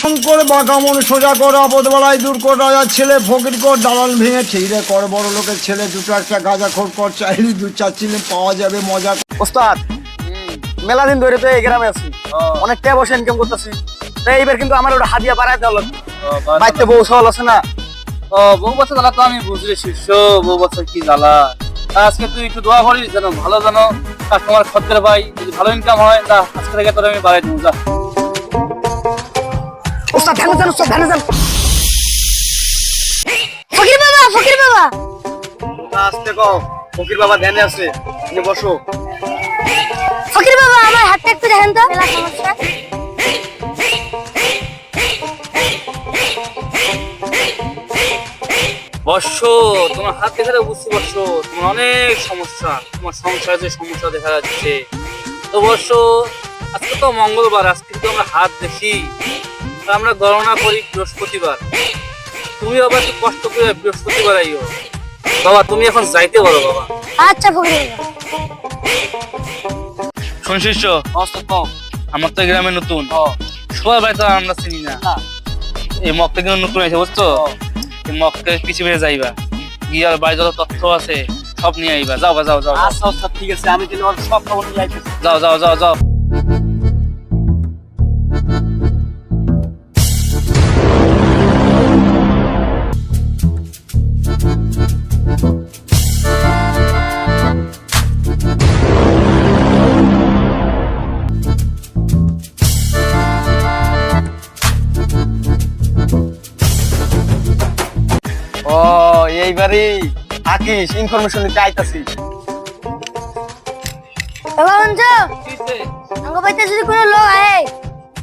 শঙ্কর বাঁকা মন সোজা কর আপদবেলায় দূর কর রাজার ছেলে ফকির কর দালাল ভেঙে ঠিকরে কর বড় লোকের ছেলে দুটো একটা গাঁজা খোর কর চাইলে দু চার চিলে পাওয়া যাবে মজা ওস্তাদ মেলা দিন ধরে তো এই গ্রামে আছি। অনেক টাকা বসে ইনকাম করতেছি। তো এইবার কিন্তু আমার ওটা হাদিয়া বাড়াই দেওয়া লাগবে বাড়িতে বউ সহল আছে না? ও বউ বছর জ্বালা তো আমি বুঝলি শিষ্য। বউ বছর কি জ্বালা? আজকে তুই একটু দোয়া করিস যেন ভালো যেন কাস্টমার খদ্দের ভাই যদি ভালো ইনকাম হয় তা আজকে থেকে তোর আমি বাড়াই দেবো যা। ওস্তাদ ধ্যানে যান ওস্তাদ ধ্যানে যান ফকির বাবা ফকির বাবা। আসতে কও ফকির বাবা ধ্যানে আছে তুমি বসো। ফকির বাবা আমার হাতটা একটু দেখেন তো মেলা সমস্যা বর্ষ তোমার হাত দেখে তো বুঝতে পারছ তোমার অনেক সমস্যা তোমার সংসারে যে সমস্যা দেখা যাচ্ছে। তো বর্ষ আজকে তো মঙ্গলবার আজকে তো আমরা হাত দেখি তা আমরা গণনা করি বৃহস্পতিবার। তুমি আবার একটু কষ্ট করে বৃহস্পতিবার আইও। বাবা তুমি এখন যাইতে পারো বাবা। আচ্ছা ফকির বাবা শোন শিষ্য আমার তো গ্রামে নতুন। সবাই বাড়িতে আমরা চিনি না। এই মগটা কিন্তু নতুন আছে বুঝছ? এই মগকে পিছিয়ে পিছিয়ে যাইবা। গিয়ে আর বাড়ি যত তথ্য আছে সব নিয়ে আইবা। যাও বা যাও যাও যাও। আচ্ছা ঠিক আছে আমি কিন্তু সব খবর নিয়ে যাও যাও যাও যাও। এইবারই থাকিস ইনফরমেশন নিতে আইতাছি। বাবা অঞ্জ আমার বাড়িতে যদি কোনো লোক আয়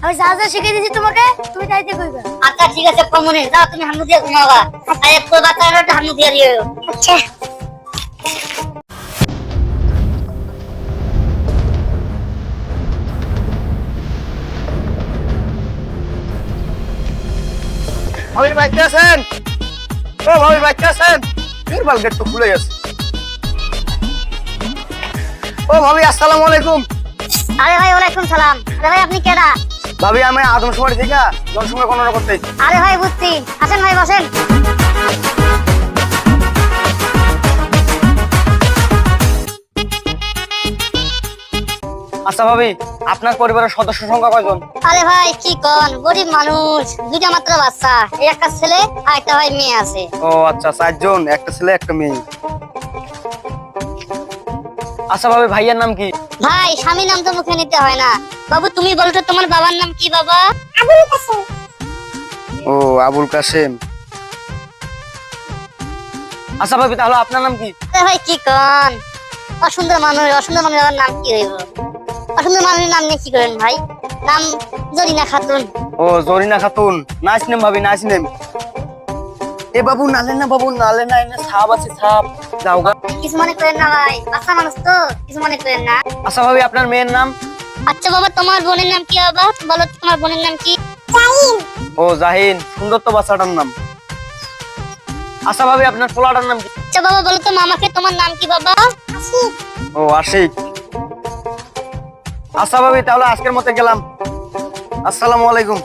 আমি যা যা শিখে দিয়েছি তোমাকে তুমি তাইতে কইবা। আচ্ছা ঠিক আছে কমনে যাও তুমি হানু দিয়ে ঘুমাবা। আর এক তো বাচ্চা একটা দিয়ে দিও আচ্ছা। ভাবির বাইতে আছেন? ও ভাবির বাইতে আছেন? নির্মাল গেট তো খুলে গেছে। ও ভাবি আসসালামু আলাইকুম। আরে ভাই ওয়ালাইকুম সালাম। আরে ভাই আপনি কেডা? ভাবি আমি আদম সময় থেকে জনসংখ্যা গণনা করতে আরে ভাই বুঝছি। আসেন ভাই বসেন। আচ্ছা ভাবি আপনার পরিবারের সদস্য সংখ্যা কয়জন? আরে ভাই কি কন? গরিব মানুষ দুইটা মাত্র বাচ্চা একটা ছেলে আর একটা ভাই মেয়ে আছে। ও আচ্ছা চারজন একটা ছেলে একটা মেয়ে। আচ্ছা ভাবি ভাইয়ের নাম কি? ভাই স্বামী নাম তো মুখে নিতে হয় না। বাবু তুমি বলতো তোমার বাবার নাম কি বাবা? আবুল কাসেম ও আবুল কাসেম আচ্ছা ভাবি তাহলে আপনার নাম কি? আরে ভাই কি কন? অসুন্দর মানুষ অসুন্দর মানুষ আবার নাম কি হইব? অসুন্দর মানুষের নাম নিয়ে কি করেন ভাই? নাম জরিনা খাতুন। ও জরিনা খাতুন। নেম ভাবি নেম। এ বাবু নালে না বাবু নালে না এনে সাপ আছে সাপ যাও গা। কিছু মনে করেন না ভাই। বাচ্চা মানুষ তো কিছু মনে করেন না। আচ্ছা ভাবি আপনার মেয়ের নাম? আচ্ছা বাবা তোমার বোনের নাম কি বাবা? বলো তোমার বোনের নাম কি? ও জাহিন। সুন্দর তো বাচ্চাটার নাম। আচ্ছা ভাবি আপনার পোলাটার নাম কি? আচ্ছা বাবা বলো তো মামাকে তোমার নাম কি বাবা? ও আশিক। আচ্ছা ভাবি তাহলে আজকের মতো গেলাম। আসসালামু আলাইকুম।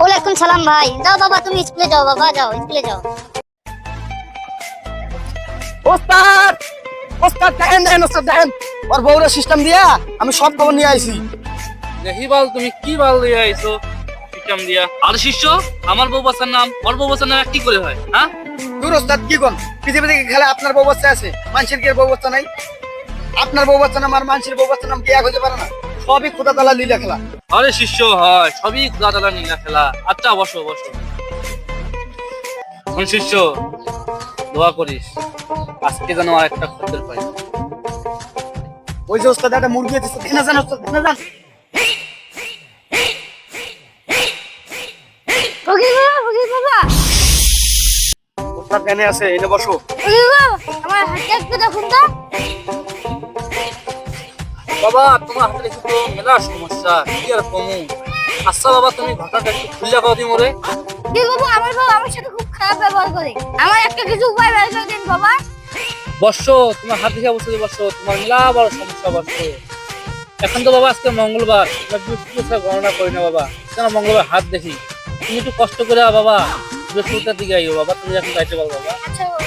ওয়ালাইকুম সালাম ভাই। যাও বাবা তুমি স্কুলে যাও বাবা যাও স্কুলে যাও। ওস্তাদ! ওস্তাদ দেখেন দেখেন ওস্তাদ দেখেন। ওর বউরা সিস্টেম দিয়া আমি সব খবর নিয়ে আইছি। দেখি বাল তুমি কি বাল দিয়ে আইছো সিস্টেম দিয়া? আর শিষ্য আমার বউ বাচ্চার নাম ওর বউ বাচ্চার নাম কি করে হয় হ্যাঁ? দূর ওস্তাদ কি কোন পৃথিবী থেকে খেলে আপনার বউ বাচ্চা আছে। মানুষের কি বউ বাচ্চা নাই? আপনার বউ বাচ্চা নাম আর মানুষের বউ বাচ্চার নাম কি এক হতে পারে না? সবই খোদা তালা লীলা খেলা। আরে শিষ্য হয় সবই দাদা নীলা খেলা। আচ্ছা বসো বসো। শোন শিষ্য দোয়া করিস। আজকে যেন আর একটা খদ্দের পাই। ওই যে ওস্তাদ একটা মুরগি আছে দেখে না জান ওস্তাদ দেখে না জান ওস্তাদ জ্ঞানে আছে এনে বসো। আমার হাতটা একটু দেখুন তো বাবা তোমার হাতে দেখি মেলা সমস্যা কি আর কমু? আচ্ছা বাবা তুমি ঘটনাটা একটু খুলে পাও দি মোরে। ফকির বাবা আমার বাবা আমার সাথে খুব খারাপ ব্যবহার করে। আমার একটা কিছু উপায় বের করে দিন বাবা। বর্ষ তোমার হাত দেখে বসে। বর্ষ তোমার মেলা বড় সমস্যা বর্ষ এখন তো বাবা আজকে মঙ্গলবার। বৃহস্পতিবার গণনা করি না বাবা। কেন মঙ্গলবার হাত দেখি? তুমি একটু কষ্ট করে বাবা। শুরুটার দিকে আইও বাবা তুমি এখন যাইতে পারো বাবা। আচ্ছা বাবা।